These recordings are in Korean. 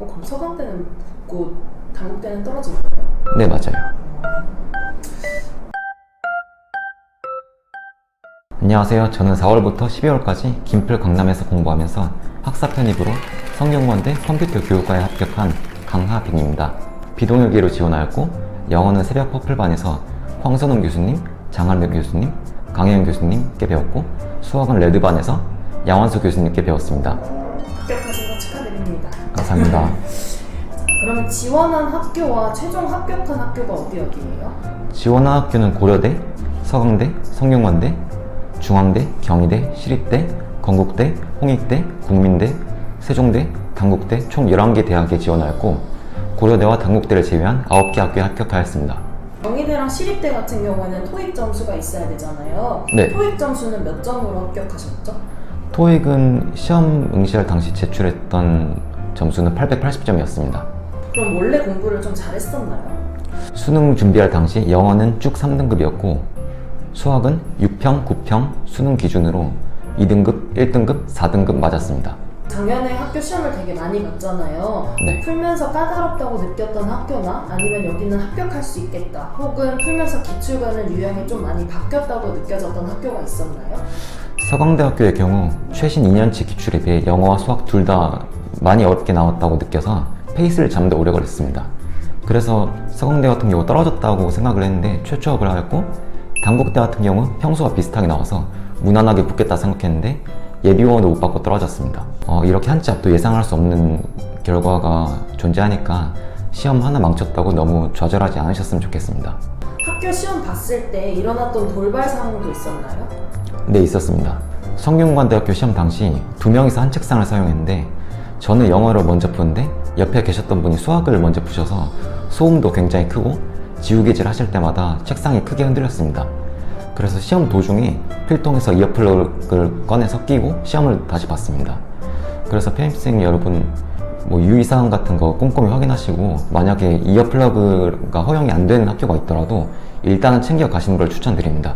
어, 그럼 서강대는 붙고 당국대는 떨어진 거예요? 네, 맞아요. 안녕하세요. 저는 4월부터 12월까지 김필 강남에서 공부하면서 학사 편입으로 성균관대 컴퓨터 교육과에 합격한 강하빈입니다. 비동일기로 지원하였고 영어는 새벽 퍼플반에서 황선홍 교수님, 장한배 교수님, 강혜영 교수님께 배웠고 수학은 레드반에서 양원수 교수님께 배웠습니다. 합격하신 거 축하드립니다. 감사합니다. 그러면 지원한 학교와 최종 합격한 학교가 어디 어디예요? 지원한 학교는 고려대, 서강대, 성균관대, 중앙대, 경희대, 시립대, 건국대, 홍익대, 국민대, 세종대, 단국대 총 11개 대학에 지원하였고 고려대와 단국대를 제외한 9개 학교에 합격하였습니다. 경희대랑 시립대 같은 경우에는 토익 점수가 있어야 되잖아요. 네. 토익 점수는 몇 점으로 합격하셨죠? 토익은 시험 응시할 당시 제출했던 점수는 880점이었습니다. 그럼 원래 공부를 좀 잘했었나요? 수능 준비할 당시 영어는 쭉 3등급이었고 수학은 6평, 9평 수능 기준으로 2등급, 1등급, 4등급 맞았습니다. 작년에 학교 시험을 되게 많이 봤잖아요. 네. 풀면서 까다롭다고 느꼈던 학교나 아니면 여기는 합격할 수 있겠다. 혹은 풀면서 기출과는 유형이 좀 많이 바뀌었다고 느껴졌던 학교가 있었나요? 서강대학교의 경우 최신 2년치 기출에 비해 영어와 수학 둘 다 많이 어렵게 나왔다고 느껴서 페이스를 잡는데 오래 걸렸습니다. 그래서 서강대 같은 경우 떨어졌다고 생각을 했는데 최초업을 하였고 단국대 같은 경우 평소와 비슷하게 나와서 무난하게 붙겠다 생각했는데 예비원도 못 받고 떨어졌습니다. 어, 이렇게 한치 앞도 예상할 수 없는 결과가 존재하니까 시험 하나 망쳤다고 너무 좌절하지 않으셨으면 좋겠습니다. 학교 시험 봤을 때 일어났던 돌발 상황도 있었나요? 네, 있었습니다. 성균관대학교 시험 당시 두 명이서 한 책상을 사용했는데 저는 영어를 먼저 푸는데 옆에 계셨던 분이 수학을 먼저 푸셔서 소음도 굉장히 크고 지우개질 하실 때마다 책상이 크게 흔들렸습니다. 그래서 시험 도중에 필통에서 이어플러그를 꺼내서 끼고 시험을 다시 봤습니다. 그래서 편입생 여러분 뭐 유의사항 같은 거 꼼꼼히 확인하시고 만약에 이어플러그가 허용이 안 되는 학교가 있더라도 일단은 챙겨 가시는 걸 추천드립니다.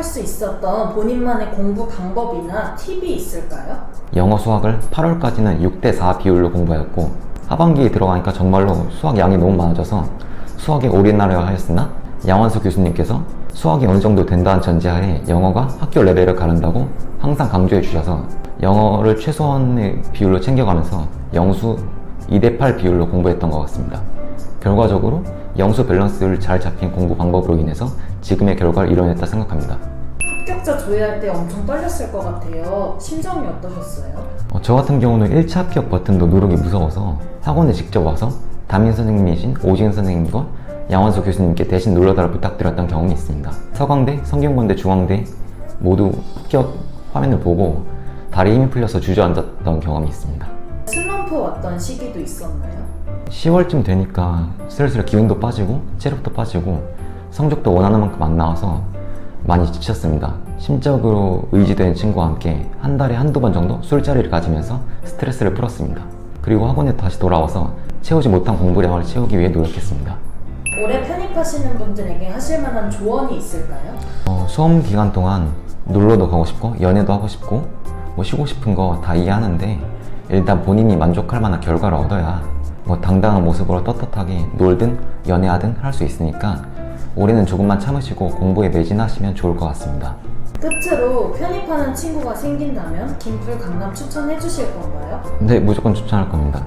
합격할 수 있었던 본인만의 공부 방법이나 팁이 있을까요? 영어 수학을 8월까지는 6대4 비율로 공부하였고 하반기에 들어가니까 정말로 수학 양이 너무 많아져서 수학에 올인하려 하였으나 양원수 교수님께서 수학이 어느 정도 된다는 전제하에 영어가 학교 레벨을 가른다고 항상 강조해 주셔서 영어를 최소한의 비율로 챙겨가면서 영수 2대8 비율로 공부했던 것 같습니다. 결과적으로 영수 밸런스를 잘 잡힌 공부 방법으로 인해서 지금의 결과를 이뤄냈다 생각합니다. 합격자 조회할 때 엄청 떨렸을 것 같아요. 심정이 어떠셨어요? 어, 저 같은 경우는 1차 합격 버튼도 누르기 무서워서 학원에 직접 와서 담임 선생님이신 오지은 선생님과 양원수 교수님께 대신 눌러달라 부탁드렸던 경험이 있습니다. 서강대, 성균관대, 중앙대 모두 합격 화면을 보고 다리에 힘이 풀려서 주저앉았던 경험이 있습니다. 슬럼프 왔던 시기도 있었나요? 10월쯤 되니까 슬슬 기운도 빠지고 체력도 빠지고 성적도 원하는 만큼 안 나와서 많이 지쳤습니다. 심적으로 의지된 친구와 함께 한 달에 한두 번 정도 술자리를 가지면서 스트레스를 풀었습니다. 그리고 학원에 다시 돌아와서 채우지 못한 공부량을 채우기 위해 노력했습니다. 올해 편입하시는 분들에게 하실 만한 조언이 있을까요? 어, 수험 기간 동안 놀러도 가고 싶고 연애도 하고 싶고 뭐 쉬고 싶은 거 다 이해하는데 일단 본인이 만족할 만한 결과를 얻어야 뭐 당당한 모습으로 떳떳하게 놀든 연애하든 할 수 있으니까 올해는 조금만 참으시고 공부에 매진하시면 좋을 것 같습니다. 끝으로 편입하는 친구가 생긴다면 김풀 강남 추천해 주실 건가요? 네, 무조건 추천할 겁니다.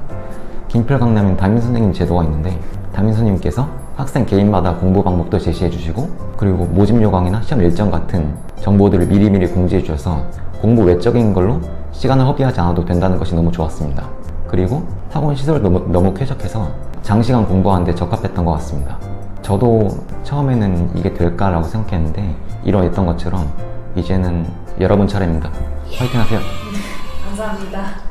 김필 강남엔 담임 선생님 제도가 있는데 담임 선생님께서 학생 개인마다 공부 방법도 제시해 주시고 그리고 모집 요강이나 시험 일정 같은 정보들을 미리미리 공지해 주셔서 공부 외적인 걸로 시간을 허비하지 않아도 된다는 것이 너무 좋았습니다. 그리고 학원 시설도 너무, 너무 쾌적해서 장시간 공부하는데 적합했던 것 같습니다. 저도 처음에는 이게 될까라고 생각했는데 이뤄냈던 것처럼 이제는 여러분 차례입니다. 화이팅 하세요. 감사합니다.